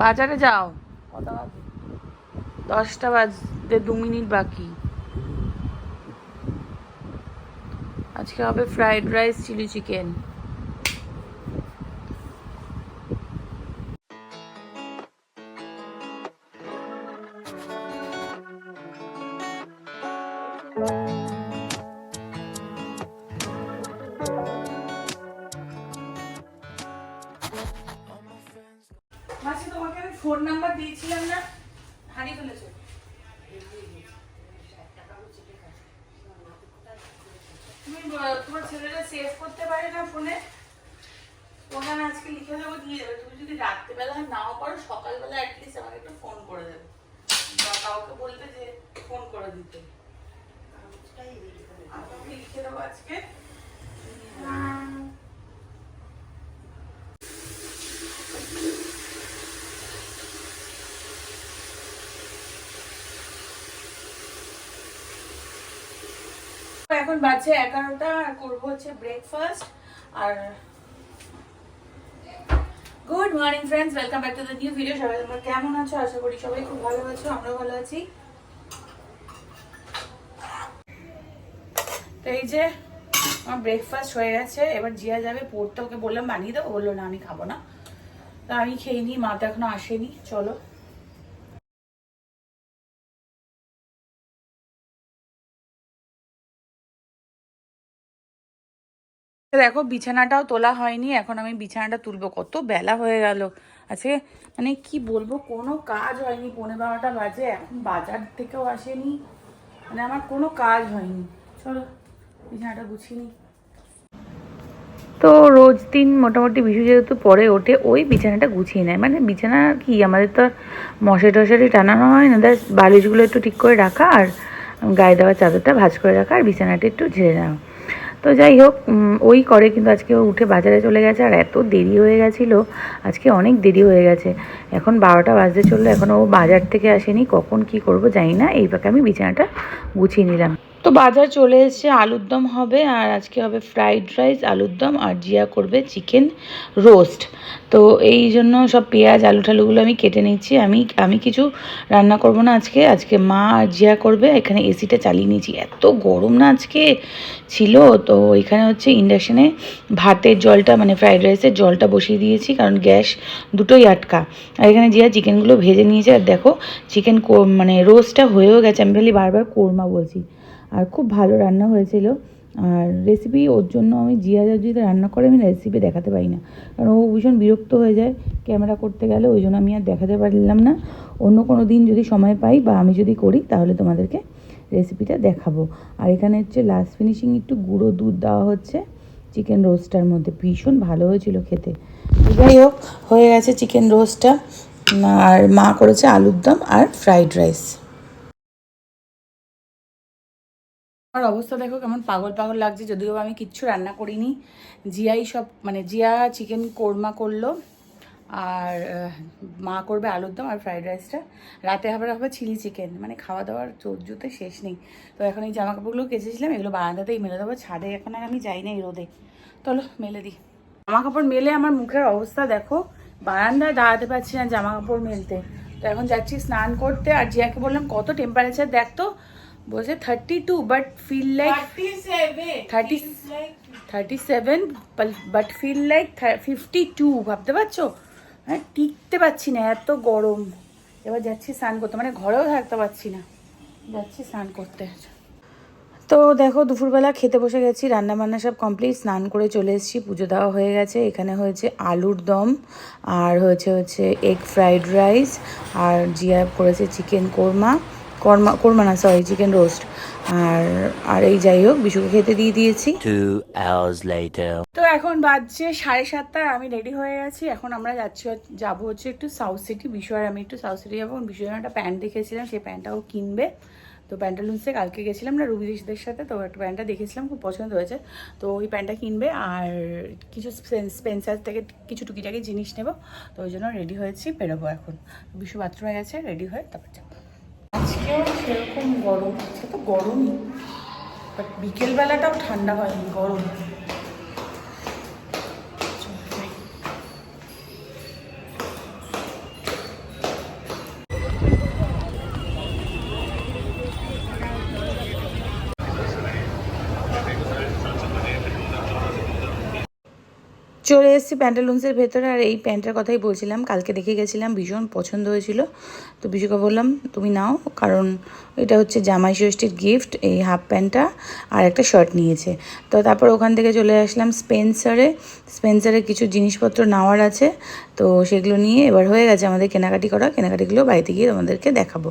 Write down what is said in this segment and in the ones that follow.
বাজারে যাও? দশটা বাজতে দু মিনিট বাকি। আজকে হবে ফ্রাইড রাইস চিলি চিকেন। মাসি দিয়েছিলাম না, হারিয়ে ফেলেছো। তুমি তোমার ছেলেটা সেভ করতে পারে না ফোনে ওখানে আজকে লিখে দেবো, দিয়ে দেবে। তুমি যদি রাত্রেবেলা নাও পারো সকালবেলা অ্যাটলিস্ট আমাকে একটু ফোন করে দেবে। বা কাউকে বলবে যে ফোন করে দিতে। আমি তোমাকে লিখে দেবো আজকে। এখন বাজে এগারোটা, আর করব হচ্ছে breakfast R good morning friends welcome back to the new video সবাই তোমরা কেমন আছো? আশা করি সবাই খুব ভালো আছো, আমরাও ভালো আছি। তো এই যে আমার ব্রেকফাস্ট হয়ে গেছে, এবার জিয়া যাবে পড়তে ওকে বললাম বানিয়ে দেবো বলল, না, আমি খাব না। তা আমি খেয়ে নিই, মা তো এখনও আসেনি, চলো। দেখো, বিছানাটাও তোলা হয়নি, এখন আমি বিছানাটা তুলবো। কত বেলা হয়ে গেল। আজকে মানে কি বলব, কোনো কাজ হয়নি পনেরো বারোটা বাজে, এখন বাজার থেকেও আসেনি। মানে আমার কোনো কাজ হয়নি। চলো, বিছানাটা গুছিয়ে নিই। তো রোজ দিন মোটামুটি বিশু যেহেতু পরে ওঠে, ওই বিছানাটা গুছিয়ে নেয়। মানে বিছানা কি, আমাদের তো মশারি টশারি টানানো হয় না বালিশগুলো একটু ঠিক করে রাখা আর গায়ে দেওয়া চাদরটা ভাঁজ করে রাখা, আর বিছানাটা একটু ঝেড়ে নেওয়া। তো যাই হোক ওই করে, কিন্তু আজকে ও উঠে বাজারে চলে গেছে, আর এত দেরি হয়ে গেছিল, আজকে অনেক দেরি হয়ে গেছে। এখন বারোটা বাজতে চলল, এখন ও বাজার থেকে আসেনি, কখন কি করব জানি না এই আমি বিছানাটা গুছিয়ে নিলাম। তো বাজার চলে এসেছে, আলুর দম হবে আর আজকে হবে ফ্রাইড রাইস আলুর দম আর জিয়া করবে চিকেন রোস্ট তো এই জন্য সব পেঁয়াজ, আলু টালুগুলো আমি কেটে নিচ্ছি। আমি আমি কিছু রান্না করব না আজকে। আজকে মা আর জিয়া করবে। এখানে এসিটা চালিয়ে নিয়েছি। এত গরম না আজকে ছিল। তো এখানে হচ্ছে ইন্ডাকশানে ভাতের জলটা মানে ফ্রাইড রাইসের জলটা বসিয়ে দিয়েছি কারণ গ্যাস দুটোই আটকা। আর এখানে জিয়া চিকেনগুলো ভেজে নিয়েছে। আর দেখো চিকেন মানে রোস্টটা হয়েও গেছে। আমি খালি বারবার কোরমা বলছি। আর খুব ভালো রান্না হয়েছিল। আর রেসিপি ওর জন্য আমি জিয়া যদি রান্না করে আমি রেসিপি দেখাতে পারি না। কারণ ও ভীষণ বিরক্ত হয়ে যায় ক্যামেরা করতে গেলে, ওই জন্য আমি আর দেখাতে পারলাম না। অন্য কোনো দিন যদি সময় পাই বা আমি যদি করি, তাহলে তোমাদেরকে রেসিপিটা দেখাবো। আর এখানে হচ্ছে লাস্ট ফিনিশিং একটু গুঁড়ো দুধ দেওয়া হচ্ছে চিকেন রোস্টটার মধ্যে। ভীষণ ভালো হয়েছিল খেতে। যাই হোক, হয়ে গেছে চিকেন রোস্টটা আর মা করেছে আলুর দম আর ফ্রাইড রাইস আমার অবস্থা দেখো কেমন পাগল পাগল লাগছে, যদিও আমি কিচ্ছু রান্না করিনি। জিয়াই সব মানে জিয়া চিকেন কোরমা করল, আর মা করবে আলুর দম আর ফ্রাইড রাইসটা রাতে আবার হবে চিলি চিকেন মানে খাওয়া দাওয়ার চোদ্জোতে শেষ নেই। তো এখন এই জামা কাপড়গুলো কেচেছিলাম, এগুলো বারান্দাতেই মেলে দেবো, ছাদে এখন আর আমি যাই না এই রোদে। চলো, মেলে দিই। জামা কাপড় মেলে আমার মুখের অবস্থা দেখো, বারান্দায় দাঁড়াতে পারছি না জামা কাপড় মেলতে। তো এখন যাচ্ছি স্নান করতে, আর জিয়াকে বললাম কত টেম্পারেচার দেখ তো বলছে thirty two but feel like thirty thirty seven but feel like fifty two ভাবতে পারছ? হ্যাঁ টিকতে পারছি না এত গরম। এবার যাচ্ছি স্নান করতে মানে ঘরেও থাকতে পারছি না। যাচ্ছি স্নান করতে। তো দেখো দুপুরবেলা খেতে বসে গেছি রান্না বান্না সব কমপ্লিট স্নান করে চলে এসেছি পুজো দেওয়া হয়ে গেছে। এখানে হয়েছে আলুর দম আর হয়েছে হচ্ছে এগ ফ্রাইড রাইস আর জিয়া করেছে চিকেন কোরমা। কর্মা কোরমা না সরি চিকেন রোস্ট আর আর এই যাই হোক বিশুকে খেতে দিয়ে দিয়েছি. তো এখন বাজছে সাড়ে সাতটা আমি রেডি হয়ে গেছি। এখন আমরা যাচ্ছি যাব হচ্ছে একটু সাউথ সিটি বিশু আর আমি একটু সাউথ সিটি যাব। বিশু একটা প্যান্ট দেখেছিলাম সেই প্যান্টটাও কিনবে। তো প্যান্টালুন্সে কালকে গেছিলাম না রুবিদেশদের সাথে তো একটা প্যান্টটা দেখেছিলাম খুব পছন্দ হয়েছে। তো ওই প্যান্টটা কিনবে আর কিছু স্পেন্সার থেকে কিছু টুকিটাকি জিনিস নেব। তো ওই জন্য রেডি হয়েছি বেরোবো এখন। বিশু বাথরুমে গেছে রেডি হয়ে তারপর যাব। আজকেও সেরকম গরম আজকে তো গরমই বাট বিকেলবেলাটাও ঠান্ডা হয়নি গরম। চলে এসেছি প্যান্টালুন্সের ভেতরে আর এই প্যান্টটার কথাই বলছিলাম। কালকে দেখে গেছিলাম, ভীষণ পছন্দ হয়েছিল। তো বিশুকে বললাম, তুমি নাও। কারণ এটা হচ্ছে জামাই ষষ্ঠীর গিফট এই হাফ প্যান্টটা আর একটা শার্ট নিয়েছে। তো তারপর ওখান থেকে চলে আসলাম স্পেন্সারে স্পেন্সারে কিছু জিনিসপত্র নেওয়ার আছে। তো সেগুলো নিয়ে এবার হয়ে গেছে আমাদের কেনাকাটি করা। কেনাকাটিগুলো বাড়িতে গিয়ে তোমাদেরকে দেখাবো।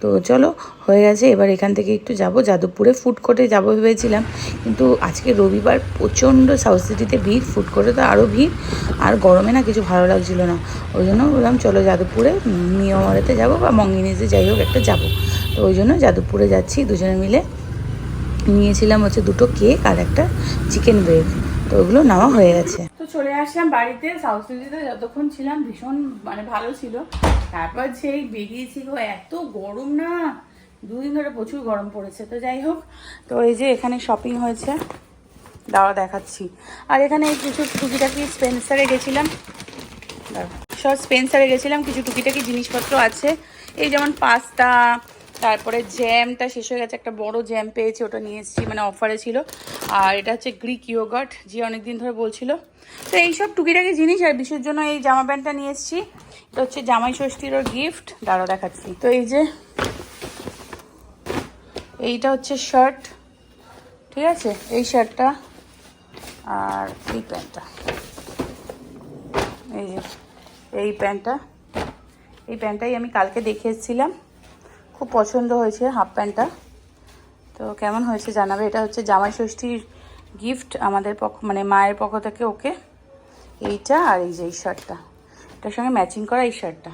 তো চলো, হয়ে গেছে। এবার এখান থেকে একটু যাব। যাদবপুরে ফুড কোর্টে যাব ভেবেছিলাম। কিন্তু আজকে রবিবার প্রচণ্ড সাউথ সিটিতে ভিড়। ফুড কোর্টে তো আরও ভিড়, আর গরমে না কিছু ভালো লাগছিল না। ওই জন্য বললাম, চলো যাদবপুরে মিয়ামারাতে যাব বা মঙ্গিনিজে যাই হোক একটা যাব। তো ওই জন্য যাদবপুরে যাচ্ছি, দুজনে মিলে। নিয়েছিলাম হচ্ছে দুটো কেক আর একটা চিকেন ব্রেড। তো ওগুলো নেওয়া হয়ে গেছে। তো চলে আসলাম বাড়িতে, সাউথ সিটিতে যতক্ষণ ছিলাম, ভীষণ মানে ভালো ছিল। তারপর সেই বেরিয়েছি গো, এত গরম না। দুদিন ধরে প্রচুর গরম পড়েছে, তো যাই হোক। তো এই যে এখানে শপিং হয়েছে। দাওয়া দেখাচ্ছি। আর এখানে কিছু টুকিটাকি স্পেন্সারে গেছিলাম। সব স্পেন্সারে গেছিলাম, কিছু টুকিটাকি জিনিসপত্র আছে। এই যেমন পাস্তা, তারপরে জ্যামটা শেষ হয়ে গেছে, একটা বড় জ্যাম পেয়েছি, ওটা নিয়ে এসেছি মানে অফারে ছিল। আর এটা হচ্ছে গ্রিক ইয়োগার্ট যে অনেকদিন ধরে বলছিল। তো এইসব টুকিটাকি জিনিস আর বিশুর জন্য এই জামা প্যান্টটা নিয়ে এসেছি। এটা হচ্ছে জামাই ষষ্ঠীরও গিফট দাঁড়া দেখাচ্ছি। তো এই যে, এইটা হচ্ছে শার্ট ঠিক আছে? এই শার্টটা আর এই প্যান্টটা। এই যে, এই প্যান্টটা। এই প্যান্টটাই আমি কালকে দেখে এসেছিলাম খুব পছন্দ হয়েছে হাফ প্যান্টটা। তো কেমন হয়েছে জানাবে? এটা হচ্ছে জামাই ষষ্ঠীর গিফট আমাদের পক্ষ মানে মায়ের পক্ষ থেকে ওকে। এইটা আর এই যে এই শার্টটা। এটার সঙ্গে ম্যাচিং করা এই শার্টটা।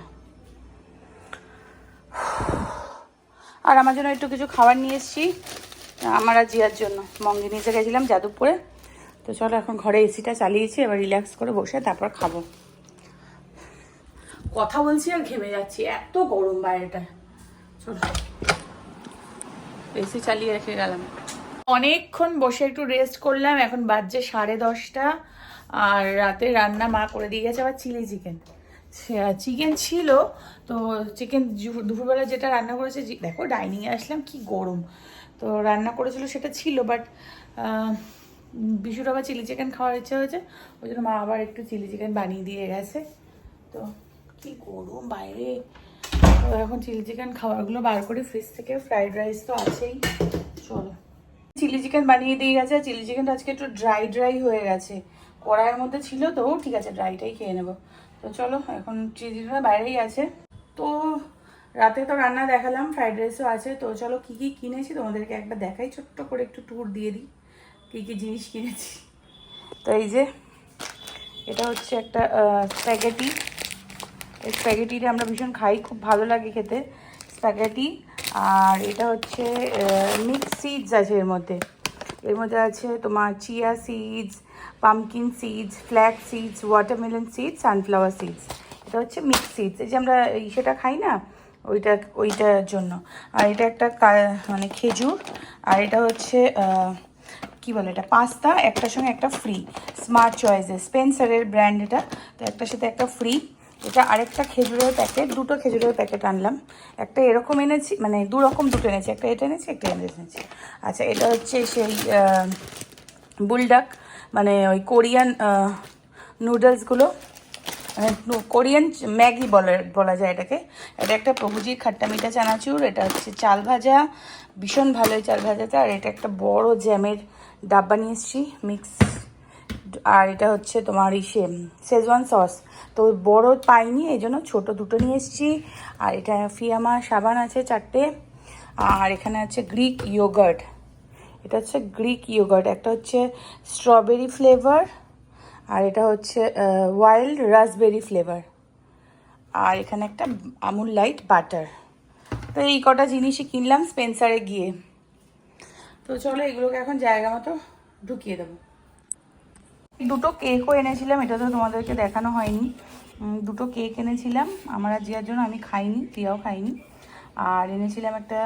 আর আমার জন্য একটু কিছু খাবার নিয়ে এসেছি। আমার আর জিয়ার জন্য। মঙ্গিনিতে গেছিলাম যাদবপুরে। তো চলো এখন ঘরে এসিটা চালিয়েছি, এবার রিল্যাক্স করে বসে তারপর খাব। কথা বলছি আর ঘেমে যাচ্ছি, এত গরম বাইরেটা চলো। এসি চালিয়ে রেখে গেলাম। অনেকক্ষণ বসে একটু রেস্ট করলাম, এখন বাজছে সাড়ে দশটা, আর রাতে রান্না মা করে দিয়ে গেছে আবার চিলি চিকেন। চিকেন ছিল, তো চিকেন দুপুরবেলা যেটা রান্না করেছে দেখো ডাইনিংয়ে আসলাম, কি গরম। তো রান্না করেছিল সেটা ছিল বাট বিশুর আবার চিলি চিকেন খাওয়ার ইচ্ছে হয়েছে, ওই জন্য মা আবার একটু চিলি চিকেন বানিয়ে দিয়ে গেছে। তো কি গরম বাইরে। তো এখন চিলি চিকেন খাবারগুলো বার করি ফ্রিজ থেকে ফ্রাইড রাইস তো আছেই। চলো। চিলি চিকেন বানিয়ে দিয়ে গেছে, আর চিলি চিকেনটা আজকে একটু ড্রাই ড্রাই হয়ে গেছে। কড়াইয়ের মধ্যে ছিল তো, ঠিক আছে ড্রাইটাই খেয়ে নেব। তো চলো, এখন চিলি চিকেনটা বাইরেই আছে। তো রাতে তো রান্না দেখালাম ফ্রাইড রাইসও আছে। তো চলো, কী কী কিনেছি তোমাদেরকে একবার দেখাই, ছোট্ট করে একটু ট্যুর দিয়ে দিই। কী কী জিনিস কিনেছি। তো এই যে, এটা হচ্ছে একটা স্প্যাগেটি। এই স্প্যাগেটিটা আমরা ভীষণ খাই, খুব ভালো লাগে খেতে, স্প্যাগেটি। আর এটা হচ্ছে মিক্স সিডস আছে এর মধ্যে। এর মধ্যে আছে তোমার chia seeds pumpkin seeds flax seeds watermelon seeds sunflower seeds এটা হচ্ছে মিক্স সিডস এই যে আমরা সেটা খাই না, ওইটা, ওইটার জন্য। আর এটা একটা মানে খেজুর। আর এটা হচ্ছে কি বলে এটা? পাস্তা, একটার সঙ্গে একটা ফ্রি স্মার্ট চয়েসেস স্পেন্সারের ব্র্যান্ড এটা। তো একটার সাথে একটা ফ্রি এটা আরেকটা খেজুরের প্যাকেট দুটো খেজুরের প্যাকেট আনলাম। একটা এরকম এনেছি মানে দু রকম দুটো এনেছি। একটা এটা এনেছি, একটা এনেছি। আচ্ছা এটা হচ্ছে সেই বুলডাক মানে ওই কোরিয়ান নুডলসগুলো কোরিয়ান ম্যাগি বলে, বলা যায় এটাকে। এটা একটা প্রভুজির খাট্টা মিঠা চানাচুর, এটা হচ্ছে চাল ভাজা, ভীষণ ভালো এই চাল ভাজাটা। আর এটা একটা বড় জ্যামের ডাব্বা নিয়ে এসেছি মিক্স আর এটা হচ্ছে তোমার ইসে শেজওয়ান সস তো বড় পাইনি এই জন্য ছোটো দুটো নিয়ে এসেছি। আর এটা ফিয়ামা সাবান আছে চারটে। আর এখানে আছে গ্রিক ইয়োগার্ট এটা হচ্ছে গ্রিক ইয়োগার্ট একটা হচ্ছে স্ট্রবেরি ফ্লেভার আর এটা হচ্ছে ওয়াইল্ড রাসবেরি ফ্লেভার আর এখানে একটা আমুল লাইট বাটার তো এই কটা জিনিসই কিনলাম স্পেন্সারে গিয়ে। তো চলো এগুলোকে এখন জায়গা মতো ঢুকিয়ে দেবো। দুটো কেকও এনেছিলাম, এটা তো তোমাদেরকে দেখানো হয়নি। দুটো কেক এনেছিলাম, আমার আর জিয়ার জন্য, আমি খাইনি জিয়াও খাইনি। আর এনেছিলাম একটা?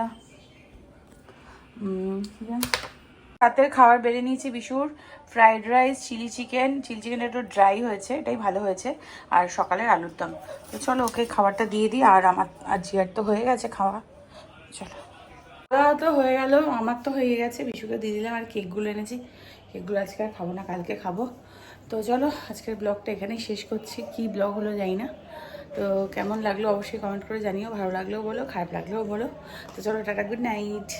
রাতের খাবার বেড়ে নিয়েছি বিশুর। Fried rice, chilli chicken, chilli চিকেনটা একটু ড্রাই হয়েছে, এটাই ভালো হয়েছে। আর সকালের আলুর দম। তো চলো ওকে খাবারটা দিয়ে দিই, আর আমার, আর জিয়ার তো হয়ে গেছে খাওয়া। চলো। খাওয়া তো হয়ে গেল, আমার তো হয়ে গেছে। বিশুকে দিয়ে দিলাম, আর কেকগুলো এনেছি। কেকগুলো আজকে আর খাব না, কালকে খাব। তো চলো, আজকের ব্লগটা এখানেই শেষ করছি। কি ব্লগ হলো জানি না। তো কেমন লাগল অবশ্যই কমেন্ট করে জানিও। ভালো লাগলেও বলো, খারাপ লাগলেও বলো। তো চলো, টাটা গুড নাইট